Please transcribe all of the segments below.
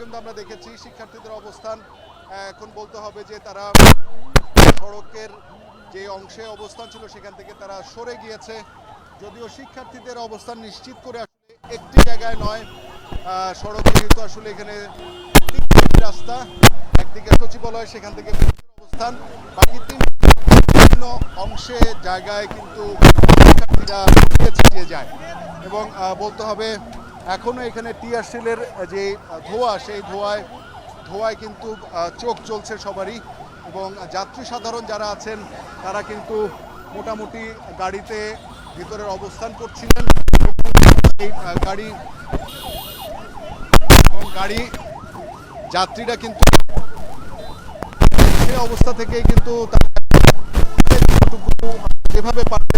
কিন্তু আমরা দেখেছি শিক্ষার্থীদের অবস্থান, এখন বলতে হবে যে তারা সড়কের যে অংশে অবস্থান ছিল সেখান থেকে তারা সরে গিয়েছে। যদিও শিক্ষার্থীদের অবস্থান নিশ্চিত করে আসলে একটি জায়গায় নয় সড়কে কিন্তু আসলে এখানে রাস্তা, একদিকে সচিবালয়, সেখান থেকে অবস্থান। বাকি তিন বিভিন্ন অংশে জায়গায় কিন্তু শিক্ষার্থীরা যায়। এবং বলতে হবে এখনও এখানে টিয়ারশেলের যে আহ, ধোঁয়া সেই ধোঁয়ায় ধোঁয়ায় কিন্তু চোখ চলছে সবারই এবং যাত্রী সাধারণ যারা আছেন তারা কিন্তু মোটামুটি গাড়িতে ভিতরের অবস্থান করছিলেন। এই গাড়ি এবং গাড়ি যাত্রীরা কিন্তু সেই অবস্থা থেকেই কিন্তু যেভাবে পারবে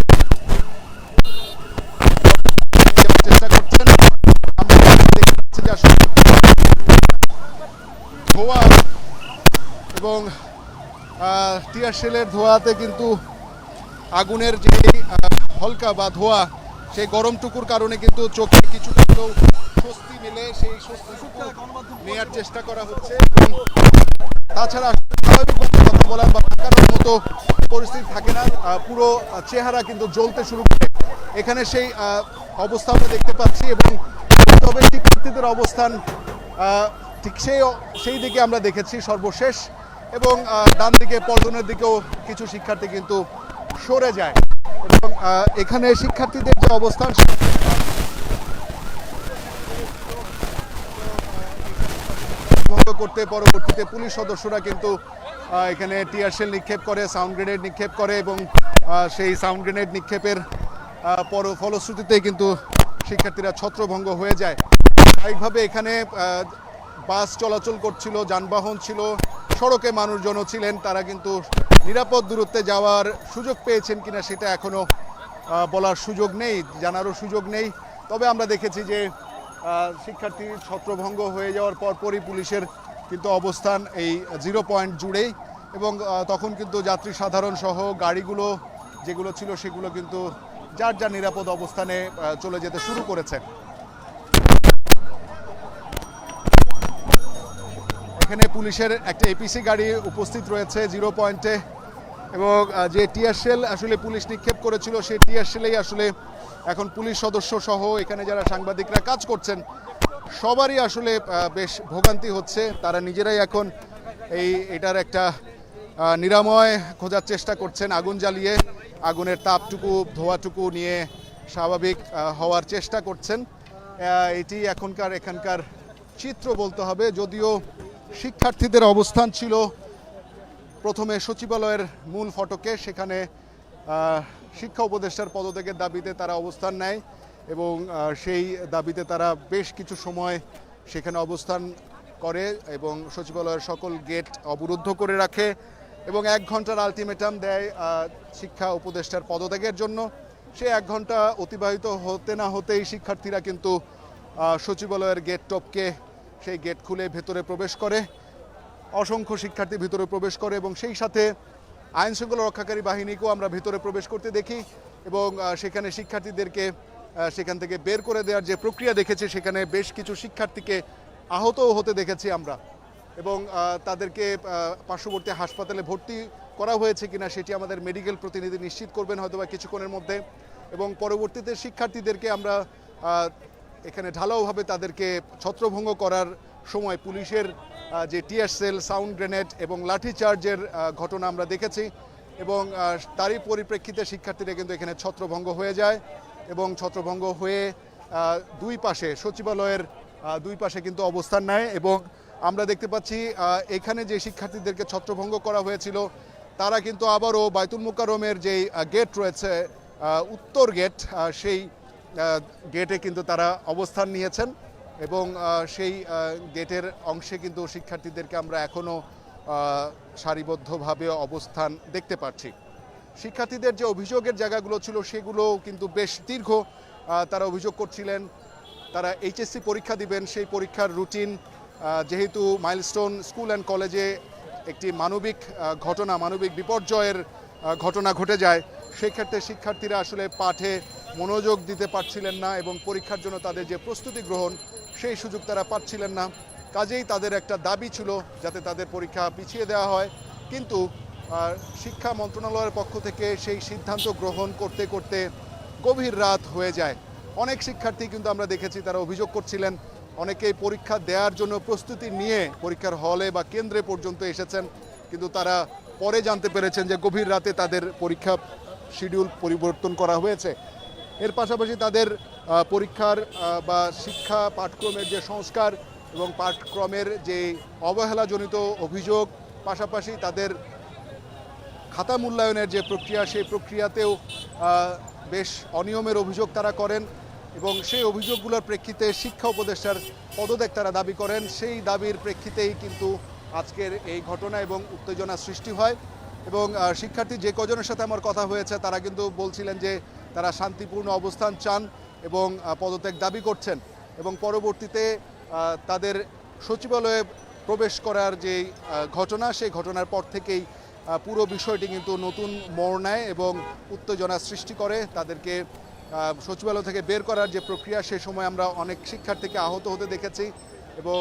দেওয়ার চেষ্টা করছেন আমরা দেখতে পাচ্ছি যে আসলে ধোঁয়া এবং টিয়ার শেলের ধোঁয়াতে কিন্তু আগুনের যে হলকা বা ধোঁয়া, সেই গরমটুকুর কারণে কিন্তু চোখে কিছু হলেও স্বস্তি মেলে, সেই স্বস্তিটুকু নেয়ার চেষ্টা করা হচ্ছে তাছাড়া কথা বলার বা মতো পরিস্থিতি থাকে না। পুরো চেহারা কিন্তু জ্বলতে শুরু করে। এখানে সেই অবস্থা আমরা দেখতে পাচ্ছি এবং তবে শিক্ষার্থীদের অবস্থান ঠিক সেই সেই দিকে আমরা দেখেছি সর্বশেষ। এবং ডান দিকে পল্টনের দিকেও কিছু শিক্ষার্থী কিন্তু সরে যায়। এবং এখানে শিক্ষার্থীদের যে অবস্থান করতে, পরবর্তীতে পুলিশ সদস্যরা কিন্তু এখানে টিয়ারশেল নিক্ষেপ করে, সাউন্ড গ্রেনেড নিক্ষেপ করে এবং সেই সাউন্ড গ্রেনেড নিক্ষেপের পর ফলশ্রুতিতে কিন্তু শিক্ষার্থীরা ছত্রভঙ্গ হয়ে যায়। স্বাভাবিকভাবে এখানে বাস চলাচল করছিল, যানবাহন ছিল সড়কে মানুষজনও ছিলেন, তারা কিন্তু নিরাপদ দূরত্বে যাওয়ার সুযোগ পেয়েছেন কিনা সেটা এখনও বলার সুযোগ নেই, জানারও সুযোগ নেই। তবে আমরা দেখেছি যে শিক্ষার্থী ছত্রভঙ্গ হয়ে যাওয়ার পরপরই পুলিশের কিন্তু অবস্থান এই জিরো পয়েন্ট জুড়েই এবং তখন কিন্তু যাত্রী সাধারণ সহ গাড়িগুলো যেগুলো ছিল সেগুলো কিন্তু যার যার নিরাপদ অবস্থানে চলে যেতে শুরু করেছে। এখানে পুলিশের একটা এপিসি গাড়ি উপস্থিত রয়েছে জিরো পয়েন্টে এবং যে টিয়ার শেল আসলে পুলিশ নিক্ষেপ করেছিল, সেই টিয়ার শেলেই আসলে এখন পুলিশ সদস্য সহ এখানে যারা সাংবাদিকরা কাজ করছেন, সবারই আসলে বেশ ভোগান্তি হচ্ছে। তারা নিজেরাই এখন এই, এটার একটা নিরাময় খোঁজার চেষ্টা করছেন আগুন জ্বালিয়ে। আগুনের তাপটুকু, ধোয়াটুকু নিয়ে স্বাভাবিক হওয়ার চেষ্টা করছেন। এটি এখনকার, এখানকার চিত্র বলতে হবে, যদিও শিক্ষার্থীদের অবস্থান ছিল প্রথমে সচিবালয়ের মূল ফটকে, সেখানে শিক্ষা উপদেষ্টার পদত্যাগের দাবিতে তারা অবস্থান নেয় এবং সেই দাবিতে তারা বেশ কিছু সময় সেখানে অবস্থান করে এবং সচিবালয়ের সকল গেট অবরুদ্ধ করে রাখে এবং এক ঘণ্টার আলটিমেটাম দেয় শিক্ষা উপদেষ্টার পদত্যাগের জন্য। সে এক ঘণ্টা অতিবাহিত হতে না হতেই শিক্ষার্থীরা কিন্তু সচিবালয়ের গেট টপকে সেই গেট খুলে ভেতরে প্রবেশ করে, অসংখ্য শিক্ষার্থী ভিতরে প্রবেশ করে এবং সেই সাথে আইন শৃঙ্খলা রক্ষাকারী বাহিনীকেও আমরা ভিতরে প্রবেশ করতে দেখি এবং সেখানে শিক্ষার্থীদেরকে সেখান থেকে বের করে দেওয়ার যে প্রক্রিয়া দেখেছি, সেখানে বেশ কিছু শিক্ষার্থীকে আহতও হতে দেখেছি আমরা এবং তাদেরকে পার্শ্ববর্তী হাসপাতালে ভর্তি করা হয়েছে কিনা সেটি আমাদের মেডিকেল প্রতিনিধি নিশ্চিত করবেন হয়তো বা কিছুক্ষণের মধ্যে এবং পরবর্তীতে শিক্ষার্থীদেরকে আমরা এখানে ঢালাওভাবে তাদেরকে ছত্রভঙ্গ করার সময় পুলিশের যে সেল, সাউন্ড গ্রেনেড এবং লাঠিচার্জের ঘটনা আমরা দেখেছি এবং তারই পরিপ্রেক্ষিতে শিক্ষার্থীরা কিন্তু এখানে ছত্রভঙ্গ হয়ে যায় এবং ছত্রভঙ্গ হয়ে দুই পাশে সচিবালয়ের দুই পাশে কিন্তু অবস্থান নেয় এবং আমরা দেখতে পাচ্ছি এখানে যে শিক্ষার্থীদেরকে ছত্রভঙ্গ করা হয়েছিল, তারা কিন্তু আবারও বাইতুল মুকাররমের যেই গেট রয়েছে উত্তর গেট সেই গেটে কিন্তু তারা অবস্থান নিয়েছেন এবং সেই গেটের অংশে কিন্তু শিক্ষার্থীদেরকে আমরা এখনও সারিবদ্ধভাবে অবস্থান দেখতে পাচ্ছি। শিক্ষার্থীদের যে অভিযোগের জায়গাগুলো ছিল সেগুলো কিন্তু বেশ দীর্ঘ তারা অভিযোগ করছিলেন, তারা এইচএসসি পরীক্ষা দিবেন, সেই পরীক্ষার রুটিন যেহেতু মাইলস্টোন স্কুল অ্যান্ড কলেজে একটি মানবিক ঘটনা, মানবিক বিপর্যয়ের ঘটনা ঘটে যায় সেক্ষেত্রে শিক্ষার্থীরা আসলে পাঠে মনোযোগ দিতে পারছিলেন না এবং পরীক্ষার জন্য তাদের যে প্রস্তুতি গ্রহণ, সেই সুযোগ তারা পাচ্ছিলেন না। কাজেই তাদের একটা দাবি ছিল যাতে তাদের পরীক্ষা পিছিয়ে দেওয়া হয়। কিন্তু শিক্ষা মন্ত্রণালয়ের পক্ষ থেকে সেই সিদ্ধান্ত গ্রহণ করতে করতে গভীর রাত হয়ে যায়। অনেক শিক্ষার্থী কিন্তু আমরা দেখেছি তারা অভিযোগ করছিলেন, অনেকেই পরীক্ষা দেওয়ার জন্য প্রস্তুতি নিয়ে পরীক্ষার হলে বা কেন্দ্রে পর্যন্ত এসেছেন। কিন্তু তারা পরে জানতে পেরেছেন যে গভীর রাতে তাদের পরীক্ষা শিডিউল পরিবর্তন করা হয়েছে। এর পাশাপাশি তাদের পরীক্ষার বা শিক্ষা পাঠক্রমের যে সংস্কার এবং পাঠক্রমের যে অবহেলাজনিত অভিযোগ, পাশাপাশি তাদের খাতা মূল্যায়নের যে প্রক্রিয়া, সেই প্রক্রিয়াতেও বেশ অনিয়মের অভিযোগ তারা করেন এবং সেই অভিযোগগুলোর প্রেক্ষিতে শিক্ষা উপদেষ্টার পদত্যাগ তারা দাবি করেন। সেই দাবির প্রেক্ষিতেই কিন্তু আজকের এই ঘটনা এবং উত্তেজনা সৃষ্টি হয় এবং শিক্ষার্থী যে কজনের সাথে আমার কথা হয়েছে, তারা কিন্তু বলছিলেন যে তারা শান্তিপূর্ণ অবস্থান চান এবং পদত্যাগ দাবি করছেন এবং পরবর্তীতে তাদের সচিবালয়ে প্রবেশ করার যে ঘটনা, সেই ঘটনার পর থেকেই পুরো বিষয়টি কিন্তু নতুন মোড় নেয় এবং উত্তেজনা সৃষ্টি করে। তাদেরকে সচিবালয় থেকে বের করার যে প্রক্রিয়া, সে সময় আমরা অনেক শিক্ষার্থীকে আহত হতে দেখেছি এবং